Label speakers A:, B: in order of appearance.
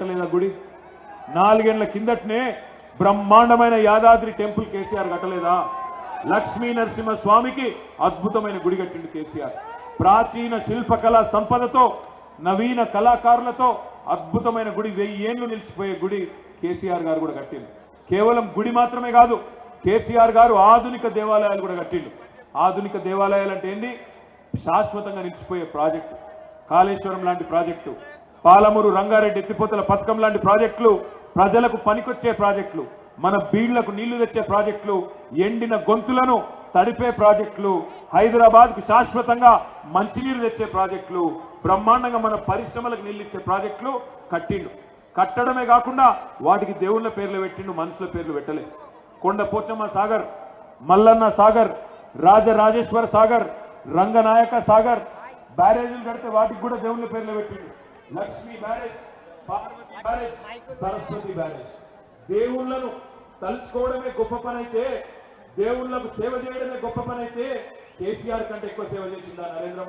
A: కట్టలేదా గుడి. నాలుగేళ్ళ కిందటనే బ్రహ్మాండమైన యాదాద్రి టెంపుల్ కేసీఆర్ కట్టలేదా? లక్ష్మీ నరసింహ స్వామికి అద్భుతమైన గుడి కట్టిండు కేసీఆర్. ప్రాచీన శిల్పకళా సంపదతో నవీన కళాకారులతో అద్భుతమైన గుడి వెయ్యి ఏళ్ళు నిలిచిపోయే గుడి కేసీఆర్ గారు కూడా కట్టిండు. కేవలం గుడి మాత్రమే కాదు కేసీఆర్ గారు ఆధునిక దేవాలయాలు కూడా కట్టిండు. ఆధునిక దేవాలయాలు అంటే ఏంది? శాశ్వతంగా నిలిచిపోయే ప్రాజెక్టు. కాళేశ్వరం లాంటి ప్రాజెక్టు. పాలమూరు రంగారెడ్డి ఎత్తిపోతల పథకం లాంటి ప్రాజెక్టులు ప్రజలకు పనికొచ్చే ప్రాజెక్టులు మన బీళ్ళకు నీళ్ళు తెచ్చే ప్రాజెక్టులు ఎండిన గొంతులను తడిపే ప్రాజెక్టులు హైదరాబాద్కు శాశ్వతంగా మంచినీరు తెచ్చే ప్రాజెక్టులు బ్రహ్మాండంగా మన పరిశ్రమలకు నీళ్ళు ఇచ్చే ప్రాజెక్టులు కట్టిండు. కట్టడమే కాకుండా వాటికి దేవుళ్ళ పేర్లు పెట్టిండు మనుషుల పేర్లు పెట్టలే. కొండ పోచమ్మ సాగర్ మల్లన్న సాగర్ రాజరాజేశ్వర సాగర్ రంగనాయక సాగర్ బ్యారేజీలు కడితే వాటికి కూడా దేవుళ్ళ పేర్లు పెట్టిండు. Lakshmi barrage Parvathi barrage Saraswathi barrage దేవుళ్ళను తలుచుకోవడమే గొప్ప పని అయితే దేవుళ్ళకు సేవ చేయడమే గొప్ప పని అయితే కేసీఆర్ కంటే ఎక్కువ సేవ చేసిందా నరేంద్ర